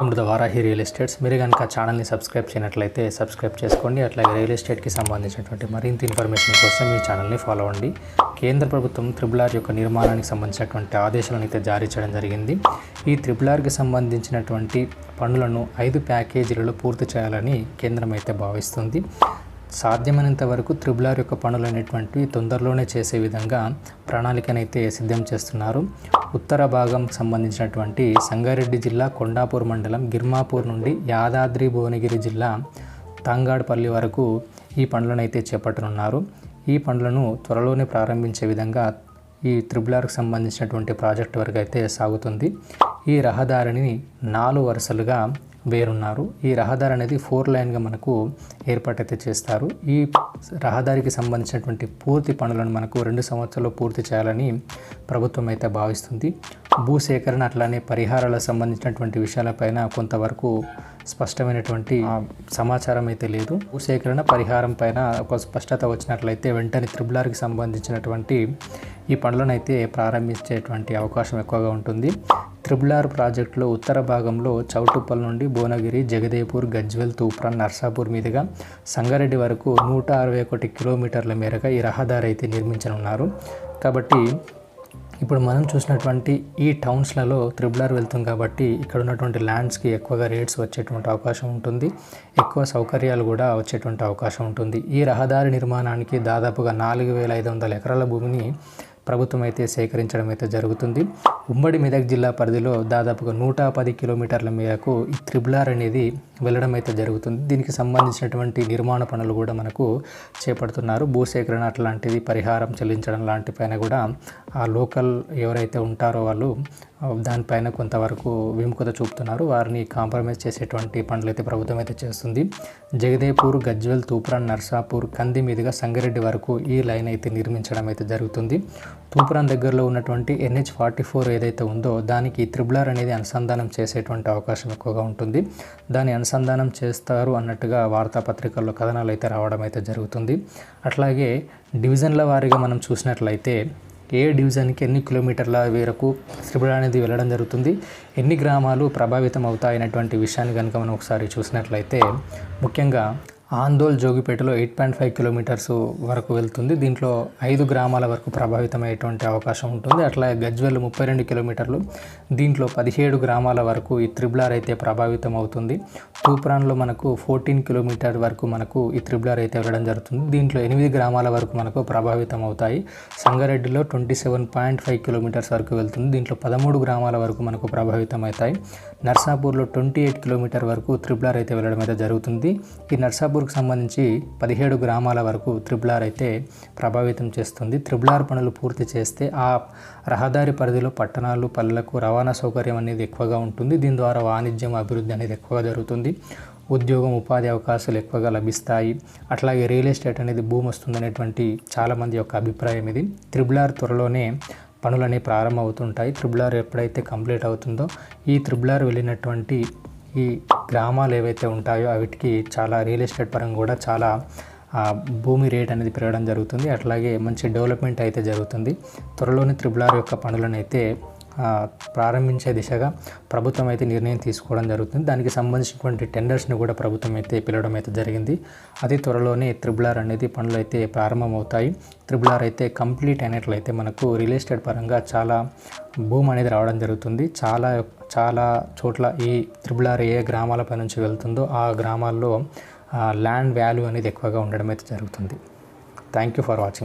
అమృత Varahi real estates మీరు కనుక ఛానల్ని సబ్స్క్రైబ్ చేయనట్లయితే సబ్స్క్రైబ్ చేసుకోండి. అట్లాగే రియల్ ఎస్టేట్కి సంబంధించినటువంటి మరింత ఇన్ఫర్మేషన్ కోసం ఈ ఛానల్ని ఫాలో అవ్వండి. కేంద్ర ప్రభుత్వం త్రిబుల్ ఆర్ యొక్క నిర్మాణానికి సంబంధించినటువంటి ఆదేశాలను అయితే జారీ చేయడం జరిగింది. ఈ త్రిబుల్ ఆర్కి సంబంధించినటువంటి పనులను ఐదు ప్యాకేజీలలో పూర్తి చేయాలని కేంద్రం అయితే భావిస్తుంది. సాధ్యమైనంత వరకు త్రిబుల్ ఆర్ యొక్క పనులు అనేటువంటివి తొందరలోనే చేసే విధంగా ప్రణాళికనైతే సిద్ధం చేస్తున్నారు. ఉత్తర భాగం సంబంధించినటువంటి సంగారెడ్డి జిల్లా కొండాపూర్ మండలం గిర్మాపూర్ నుండి యాదాద్రి భువనగిరి జిల్లా తాంగాడపల్లి వరకు ఈ పనులను అయితే చేపట్టనున్నారు. ఈ పనులను త్వరలోనే ప్రారంభించే విధంగా ఈ త్రిబులార్కు సంబంధించినటువంటి ప్రాజెక్ట్ వరకు అయితే సాగుతుంది. ఈ రహదారిని నాలుగు వరుసలుగా వేరున్నారు. ఈ రహదారి అనేది ఫోర్ లైన్గా మనకు ఏర్పాటైతే చేస్తారు. ఈ రహదారికి సంబంధించినటువంటి పూర్తి పనులను మనకు రెండు సంవత్సరాల్లో పూర్తి చేయాలని ప్రభుత్వం అయితే భావిస్తుంది. భూసేకరణ అట్లానే పరిహారాలకు సంబంధించినటువంటి విషయాలపైన కొంతవరకు స్పష్టమైనటువంటి సమాచారం అయితే లేదు. భూసేకరణ పరిహారం పైన ఒక స్పష్టత వచ్చినట్లయితే వెంటనే త్రిబుల్ ఆర్కి సంబంధించినటువంటి ఈ పనులను అయితే ప్రారంభించేటువంటి అవకాశం ఎక్కువగా ఉంటుంది. త్రిబుల్ ఆర్ ప్రాజెక్టులో ఉత్తర భాగంలో చౌటుప్పల్ నుండి భువనగిరి జగదేపూర్ గజ్వెల్ తూప్రాన్ నర్సాపూర్ మీదుగా సంగారెడ్డి వరకు నూట అరవై ఒకటి కిలోమీటర్ల మేరగా ఈ రహదారి అయితే నిర్మించనున్నారు. కాబట్టి ఇప్పుడు మనం చూసినటువంటి ఈ టౌన్స్లలో త్రిబుల్ ఆర్ కాబట్టి ఇక్కడ ఉన్నటువంటి ల్యాండ్స్కి ఎక్కువగా రేట్స్ వచ్చేటువంటి అవకాశం ఉంటుంది. ఎక్కువ సౌకర్యాలు కూడా వచ్చేటువంటి అవకాశం ఉంటుంది. ఈ రహదారి నిర్మాణానికి దాదాపుగా నాలుగు వేల ఐదు వందల ఎకరాల భూమిని ప్రభుత్వం అయితే సేకరించడం అయితే జరుగుతుంది. ఉమ్మడి మెదక్ జిల్లా పరిధిలో దాదాపుగా నూట పది కిలోమీటర్ల మేరకు ఈ త్రిబుల్ ఆర్ అనేది వెళ్ళడం అయితే జరుగుతుంది. దీనికి సంబంధించినటువంటి నిర్మాణ పనులు కూడా మనకు చేపడుతున్నారు. భూసేకరణ అట్లాంటిది పరిహారం చెల్లించడం లాంటి పైన కూడా ఆ లోకల్ ఎవరైతే ఉంటారో వాళ్ళు దానిపైన కొంతవరకు విముఖత చూపుతున్నారు. వారిని కాంప్రమైజ్ చేసేటువంటి పనులు అయితే ప్రభుత్వం అయితే చేస్తుంది. జగదేపూర్ గజ్వెల్ తూప్రాన్ నర్సాపూర్ కంది మీదుగా సంగారెడ్డి వరకు ఈ లైన్ అయితే నిర్మించడం అయితే జరుగుతుంది. తూప్రాన్ దగ్గరలో ఉన్నటువంటి ఎన్హెచ్ ఫార్టీ ఫోర్ ఏదైతే ఉందో దానికి త్రిబుల్ ఆర్ అనేది అనుసంధానం చేసేటువంటి అవకాశం ఎక్కువగా ఉంటుంది. దాన్ని అనుసంధానం చేస్తారు అన్నట్టుగా వార్తాపత్రికల్లో కథనాలు అయితే రావడం అయితే జరుగుతుంది. అట్లాగే డివిజన్ల వారీగా మనం చూసినట్లయితే ఏ డివిజన్కి ఎన్ని కిలోమీటర్ల మేరకు త్రిపుర అనేది వెళ్ళడం జరుగుతుంది ఎన్ని గ్రామాలు ప్రభావితం అవుతాయనేటువంటి విషయాన్ని కనుక మనం ఒకసారి చూసినట్లయితే ముఖ్యంగా ఆందోల్ జోగిపేటలో ఎయిట్ పాయింట్ ఫైవ్ కిలోమీటర్స్ వరకు వెళ్తుంది. దీంట్లో ఐదు గ్రామాల వరకు ప్రభావితమయ్యేటువంటి అవకాశం ఉంటుంది. అట్లా గజ్వెల్ ముప్పై రెండు కిలోమీటర్లు. దీంట్లో పదిహేడు గ్రామాల వరకు ఈ త్రిబులార్ అయితే ప్రభావితం అవుతుంది తూప్రాన్లో మనకు ఫోర్టీన్ కిలోమీటర్ వరకు మనకు ఈ త్రిబులార్ అయితే వెళ్ళడం జరుగుతుంది. దీంట్లో ఎనిమిది గ్రామాల వరకు మనకు ప్రభావితం అవుతాయి సంగారెడ్డిలో twenty seven point five kilometres వరకు వెళ్తుంది. దీంట్లో పదమూడు గ్రామాల వరకు మనకు ప్రభావితం అవుతాయి నర్సాపూర్లో ట్వంటీ ఎయిట్ కిలోమీటర్ వరకు త్రిబులార్ అయితే వెళ్ళడం అయితే జరుగుతుంది. ఈ నర్సాపూర్కి సంబంధించి పదిహేడు గ్రామాల వరకు త్రిబులార్ అయితే ప్రభావితం చేస్తుంది. త్రిబులార్ పనులు పూర్తి చేస్తే ఆ రహదారి పరిధిలో పట్టణాలు పల్లెలకు రవాణా సౌకర్యం అనేది ఎక్కువగా ఉంటుంది. దీని ద్వారా వాణిజ్యం అభివృద్ధి అనేది ఎక్కువగా జరుగుతుంది. ఉద్యోగం ఉపాధి అవకాశాలు ఎక్కువగా లభిస్తాయి. అట్లాగే రియల్ ఎస్టేట్ అనేది భూమి వస్తుందనేటువంటి చాలామంది యొక్క అభిప్రాయం ఇది. త్రిబులార్ త్వరలోనే పనులనే ప్రారంభమవుతుంటాయి. త్రిబులార్ ఎప్పుడైతే కంప్లీట్ అవుతుందో ఈ త్రిబులార్ వెళ్ళినటువంటి ఈ గ్రామాలు ఏవైతే ఉంటాయో వాటికి చాలా రియల్ ఎస్టేట్ పరంగా కూడా చాలా భూమి రేట్ అనేది పెరగడం జరుగుతుంది. అట్లాగే మంచి డెవలప్మెంట్ అయితే జరుగుతుంది. త్వరలోనే త్రిబులార్ యొక్క పనులను అయితే ప్రారంభించే దిశగా ప్రభుత్వం అయితే నిర్ణయం తీసుకోవడం జరుగుతుంది. దానికి సంబంధించినటువంటి టెండర్స్ని కూడా ప్రభుత్వం అయితే పిలవడం అయితే జరిగింది. అతి త్వరలోనే త్రిబులార్ అనేది పనులు అయితే ప్రారంభమవుతాయి. త్రిబులార్ అయితే కంప్లీట్ అయినట్లయితే మనకు రియల్ ఎస్టేట్ పరంగా చాలా భూమి అనేది రావడం జరుగుతుంది. చాలా చాలా చోట్ల ఈ త్రిబులార్ ఏ గ్రామాలపై నుంచి వెళ్తుందో ఆ గ్రామాల్లో ల్యాండ్ వాల్యూ అనేది ఎక్కువగా ఉండడం అయితే జరుగుతుంది. Thank you for watching